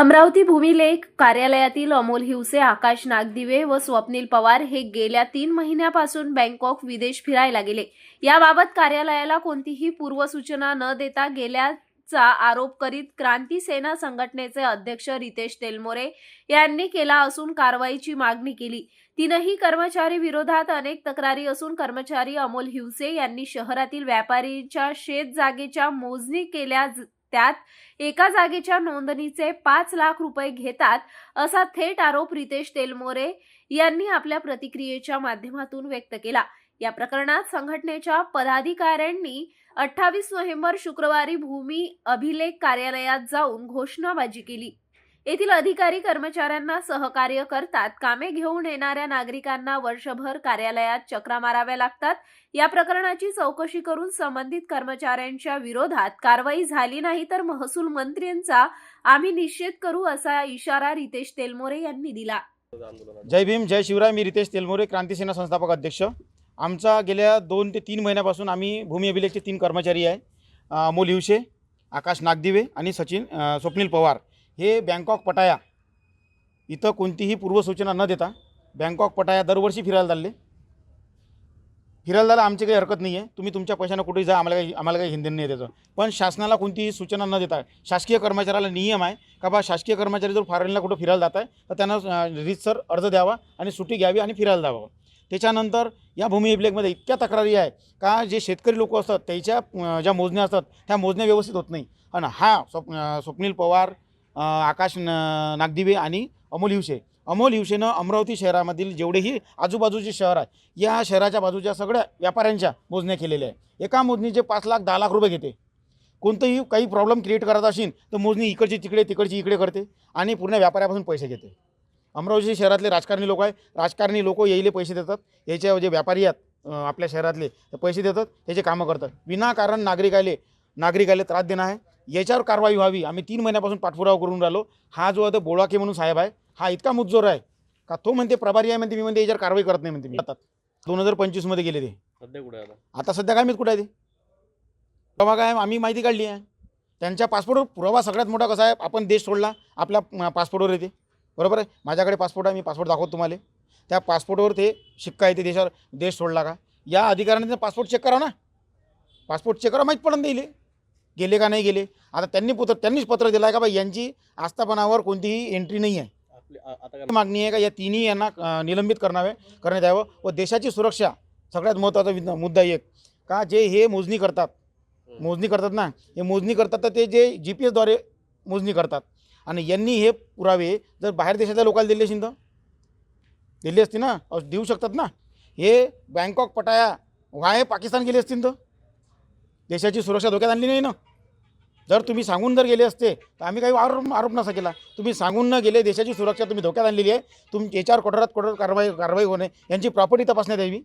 अमरावती भूमिलेख कार्यालयातील अमोल हिवसे आकाश नागदिवे व स्वप्नील पवार हे गेल्या तीन महिन्यापासून बँकॉक विदेश फिरायला गेले. याबाबत कार्यालयाला कोणतीही पूर्वसूचना न देता गेल्याचा आरोप करीत क्रांती सेना संघटनेचे अध्यक्ष रितेश तेलमोरे यांनी केला असून कारवाईची मागणी केली. तीनही कर्मचारी विरोधात अनेक तक्रारी असून कर्मचारी अमोल हिवसे यांनी शहरातील व्यापारीच्या शेत जागेच्या मोजणी केल्या ज- त्यात एका जागेच्या नोंदणीचे पाच लाख रुपये घेतात असा थेट आरोप रितेश तेलमोरे यांनी आपल्या प्रतिक्रियेच्या माध्यमातून व्यक्त केला. या प्रकरणात संघटनेच्या पदाधिकाऱ्यांनी अठ्ठावीस नोव्हेंबर शुक्रवारी भूमी अभिलेख कार्यालयात जाऊन घोषणाबाजी केली. येथील अधिकारी कर्मचाऱ्यांना सहकार्य करतात. कामे घेऊन येणाऱ्या नागरिकांना वर्षभर कार्यालयात चक्रा माराव्या लागतात. या प्रकरणाची चौकशी करून संबंधित कर्मचाऱ्यांच्या विरोधात कारवाई झाली नाही तर महसूल मंत्र्यांचा आम्ही निषेध करू असा इशारा रितेश तेलमोरे यांनी दिला. जय भीम जय शिवराय. मी रितेश तेलमोरे क्रांतीसेना संस्थापक अध्यक्ष. आमचा गेल्या दोन ते तीन महिन्यापासून आम्ही भूमी अभिलेखचे तीन कर्मचारी आहे. अमोल हिवशे आकाश नागदिवे आणि सचिन स्वप्नील पवार. हे बँकॉक पटाया इथं कोणतीही पूर्वसूचना न देता बँकॉक पटाया दरवर्षी फिरायला चालले. फिरायला जायला आमची काही हरकत नाही आहे तुम्ही तुमच्या पैशानं कुठेही जा आम्हाला काही आम्हाला काही हिंदन नाही देतं त्याचं पण शासनाला कोणतीही सूचना न देता शासकीय कर्मचाऱ्याला नियम आहे का बा शासकीय कर्मचारी जर फॉरेनला कुठं फिरायला जात आहे तर त्यांना रीतसर अर्ज द्यावा आणि सुट्टी घ्यावी आणि फिरायला जावं. त्याच्यानंतर या भूमी अभिलेखमध्ये इतक्या तक्रारी आहे का जे शेतकरी लोक असतात त्याच्या ज्या मोजण्या असतात त्या मोजण्या व्यवस्थित होत नाही. आणि हा स्वप् स्वप्नील पवार आकाश न नागदिवे आणि अमोल हिवशे अमोल हिवशेनं अमरावती शहरामधील जेवढेही आजूबाजूचे शहर आहे या शहराच्या बाजूच्या सगळ्या व्यापाऱ्यांच्या मोजण्या केलेल्या आहे. एका मोजणीचे पाच लाख दहा लाख रुपये घेते. कोणतंही काही प्रॉब्लेम क्रिएट करत असेल तर मोजणी इकडची तिकडे तिकडची इकडे करते आणि पूर्ण व्यापाऱ्यापासून पैसे घेते. अमरावती शहरातले राजकारणी लोक आहे राजकारणी लोक येईले पैसे देतात. याच्या जे व्यापारी आहेत आपल्या शहरातले पैसे देतात त्याचे कामं करतात. विनाकारण नागरिकाले नागरिकाले त्रास देणं आहे. याच्यावर कारवाई व्हावी. आम्ही तीन महिन्यापासून पाठपुरावा करून राहिलो. हा जो आहे तो बोळाके म्हणून साहेब आहे हा इतका मुज्जोर आहे का तो म्हणते प्रभारी आहे म्हणते मी म्हणते याच्यावर कारवाई करत नाही म्हणते मी. आता दोन हजार पंचवीसमध्ये गेले ते. सध्या कुठे आता? आता सध्या काय माहीत कुठं आहे ते? तेव्हा काय आम्ही माहिती काढली आहे. त्यांच्या पासपोर्टवर पुरावा सगळ्यात मोठा कसा आहे आपण देश सोडला आपल्या पासपोर्टवर येते. बरोबर आहे? माझ्याकडे पासपोर्ट आहे मी पासपोर्ट दाखवतो तुम्हाला. त्या पासपोर्टवर ते शिक्का येते देशावर देश सोडला का? या अधिकाऱ्याने पासपोर्ट चेक करा ना. पासपोर्ट चेक करा माहीत पडून देईल गेले का नाही गेले? आता त्यांनी पत्र त्यांनीच पत्र दिलं आहे का बाई? यांची आस्थापनावर कोणतीही एंट्री नाही आहे. मागणी आहे का? या तिन्ही यांना निलंबित करणावे करण्यात यावं व देशाची सुरक्षा सगळ्यात महत्त्वाचा मुद्दा एक. का जे हे मोजणी करतात मोजणी करतात ना हे मोजणी करतात तर ते जे जी पी एसद्वारे मोजणी करतात. आणि यांनी हे पुरावे जर बाहेर देशाच्या लोकांना दिले असतील तर? दिले असते ना? देऊ शकतात ना? हे बँकॉक पटाया वाय पाकिस्तान गेले असतील तर? देशाची सुरक्षा धोक्यात आणली नाही ना? जर तुम्ही सांगून जर गेले असते तर आम्ही काही आरोप आरोप नसा केला. तुम्ही सांगून न गेले देशाची सुरक्षा तुम्ही धोक्यात आणलेली आहे. तुम याच्यावर कठोरात कठोर कारवाई कारवाई होणे यांची प्रॉपर्टी तपासण्यात यावी.